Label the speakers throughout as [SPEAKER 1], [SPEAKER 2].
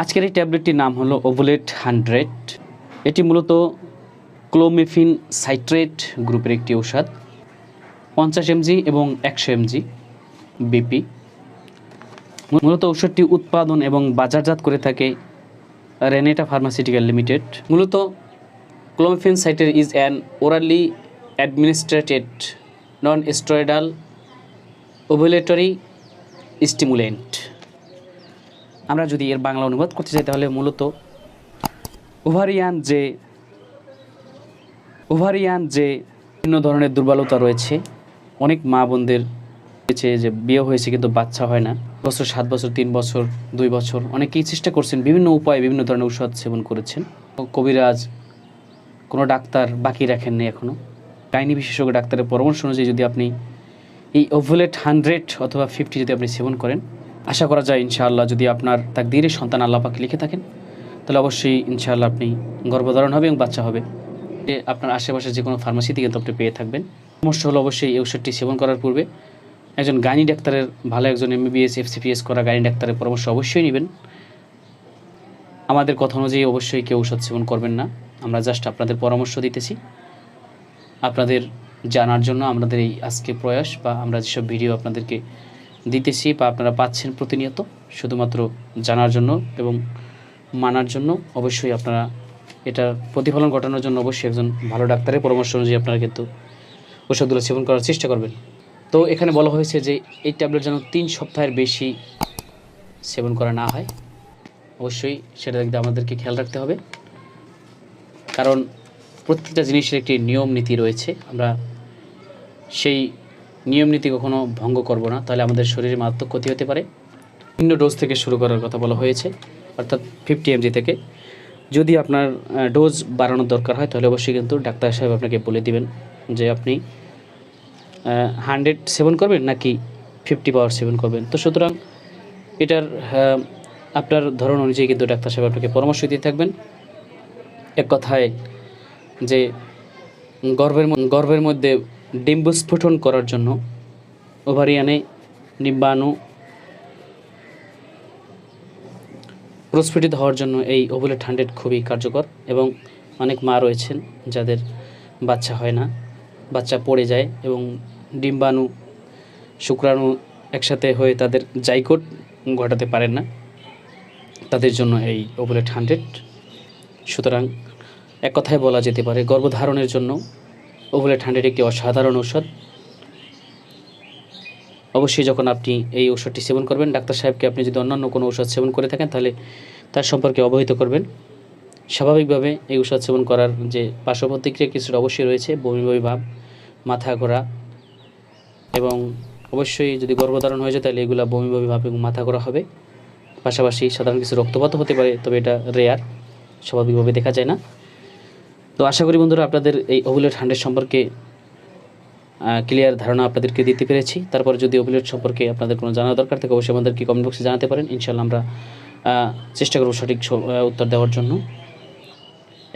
[SPEAKER 1] আজকের এই ট্যাবলেটটির নাম হলো ওভুলেট হান্ড্রেড। এটি মূলত ক্লোমেফিন সাইট্রেট গ্রুপের একটি ঔষধ, পঞ্চাশ এমজি এবং একশো এমজি বিপি। মূলত ঔষধটি উৎপাদন এবং বাজারজাত করে থাকে রেনেটা ফার্মাসিউটিক্যাল লিমিটেড। মূলত ক্লোমেফিন সাইটের is an orally administered non steroidal ovulatory stimulant. আমরা যদি এর বাংলা অনুবাদ করতে চাই, তাহলে মূলত ওভারিয়ান যে ওভারিয়ান যে বিভিন্ন ধরনের দুর্বলতা রয়েছে, অনেক মা বোনদের রয়েছে যে বিয়ে হয়েছে কিন্তু বাচ্চা হয় না। বছর সাত বছর, তিন বছর, দুই বছর, অনেকেই চেষ্টা করছেন, বিভিন্ন উপায়ে বিভিন্ন ধরনের ঔষধ সেবন করেছেন। কবিরাজ কোনো ডাক্তার বাকি রাখেননি এখনও গাইনি বিশেষজ্ঞ ডাক্তারের পরামর্শ অনুযায়ী যদি আপনি এই ওভুলেট হান্ড্রেড অথবা ফিফটি যদি আপনি সেবন করেন আশা করা যায় ইনশাআল্লাহ যদি আপনার তাকদিরের সন্তান আল্লাহ পাক লিখে থাকেন, তাহলে অবশ্যই ইনশাআল্লাহ আপনি গর্ভধারণ হবে এবং বাচ্চা হবে। আপনার আশেপাশে যে কোনো ফার্মাসিতে কিন্তু আপনি পেয়ে থাকবেন। সমস্যা হলো অবশ্যই এই ওষুধটি সেবন করার পূর্বে একজন গাইনি ডাক্তারের, ভালো একজন এমবিবিএস এফসিপিএস করা গাইনি ডাক্তারের পরামর্শ অবশ্যই নেবেন। আমাদের কথা অনুযায়ী অবশ্যই কেউ ঔষধ সেবন করবেন না। আমরা জাস্ট আপনাদের পরামর্শ দিতেছি। আপনাদের জানার জন্য আমাদের এই আজকে প্রয়াস বা আমরা যেসব ভিডিও আপনাদেরকে দিতেছি বা আপনারা পাচ্ছেন প্রতিনিয়ত, শুধুমাত্র জানার জন্য এবং মানার জন্য। অবশ্যই আপনারা এটার প্রতিফলন ঘটানোর জন্য অবশ্যই একজন ভালো ডাক্তারের পরামর্শ অনুযায়ী আপনারা কিন্তু ওষুধগুলো সেবন করার চেষ্টা করবেন। তো এখানে বলা হয়েছে যে, এই ট্যাবলেট যেন তিন সপ্তাহের বেশি সেবন করা না হয়। অবশ্যই সেটা দেখতে আমাদেরকে খেয়াল রাখতে হবে। কারণ প্রত্যেকটা জিনিসের একটি নিয়ম নীতি রয়েছে। আমরা সেই নিয়ম নীতি কখনো ভঙ্গ করব না। তাহলে আমাদের শরীরে মারাত্মক ক্ষতি হতে পারে। ভিন্ন ডোজ থেকে শুরু করার কথা বলা হয়েছে, অর্থাৎ ফিফটি এমজি থেকে। যদি আপনার ডোজ বাড়ানোর দরকার হয়, তাহলে অবশ্যই কিন্তু ডাক্তার সাহেব আপনাকে বলে দিবেন যে আপনি হান্ড্রেড সেভেন করবেন নাকি ফিফটি পাওয়ার সেভেন করবেন। তো সুতরাং এটার আপনার ধরন অনুযায়ী কিন্তু ডাক্তার সাহেব আপনাকে পরামর্শ দিয়ে থাকবেন। এক কথায় যে গর্ভের গর্ভের মধ্যে ডিম্ব স্ফুটন করার জন্য ওভারিয়ানে নিম্বাণু প্রস্ফুটিত হওয়ার জন্য এই ওভুলেট হান্ড্রেড খুবই কার্যকর এবং অনেক মা রয়েছেন যাদের বাচ্চা হয় না, বাচ্চা পড়ে যায় এবং ডিম্বাণু, শুক্রাণু একসাথে হয়ে তাদের জাইকোট ঘটাতে পারেন না। তাদের জন্য এই ওভুলেট হান্ড্রেড। সুতরাং এক কথায় বলা যেতে পারে গর্ভধারণের জন্য ওভুলেট হান্ড্রেড একটি অসাধারণ ঔষধ। অবশ্যই যখন আপনি এই ঔষধটি সেবন করবেন, ডাক্তার সাহেবকে আপনি যদি অন্যান্য কোনো ঔষধ সেবন করে থাকেন, তাহলে তার সম্পর্কে অবহিত করবেন। স্বাভাবিকভাবে এই ঔষধ সেবন করার যে পার্শ্ব প্রতিক্রিয়া কিছুটা অবশ্যই রয়েছে, বমি বমি ভাব, মাথা ঘোরা এবং অবশ্যই যদি গর্ভধারণ হয়ে যায়, তাহলে এগুলো বমি বমি ভাব এবং মাথা ঘোরা হবে। পাশাপাশি সাধারণ কিছু রক্তপাতও হতে পারে, তবে এটা রেয়ার স্বাভাবিকভাবে দেখা যায় না। তো আশা করি বন্ধুরা আপনাদের এই ওভুলেট হান্ড্রেড সম্পর্কে ক্লিয়ার ধারণা আপনাদেরকে দিতে পেরেছি। তারপরে যদি ওভুলেট সম্পর্কে আপনাদের কোনো জানার দরকার থাকে, অবশ্যই আমাদেরকে কমেন্ট বক্সে জানাতে পারেন। ইনশাল্লাহ আমরা চেষ্টা করব সঠিক উত্তর দেওয়ার জন্য।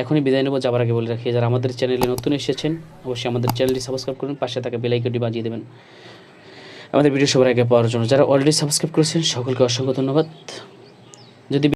[SPEAKER 1] এখনই বিদায় নেব, যাবার আগে বলে রাখি, যারা আমাদের চ্যানেলে নতুন এসেছেন, অবশ্যই আমাদের চ্যানেলটি সাবস্ক্রাইব করুন, পাশে থাকা বেলাইকনটি বাজিয়ে দেবেন। আমাদের ভিডিও সবার আগে পাওয়ার জন্য। যারা অলরেডি সাবস্ক্রাইব করেছেন, সকলকে অসংখ্য ধন্যবাদ।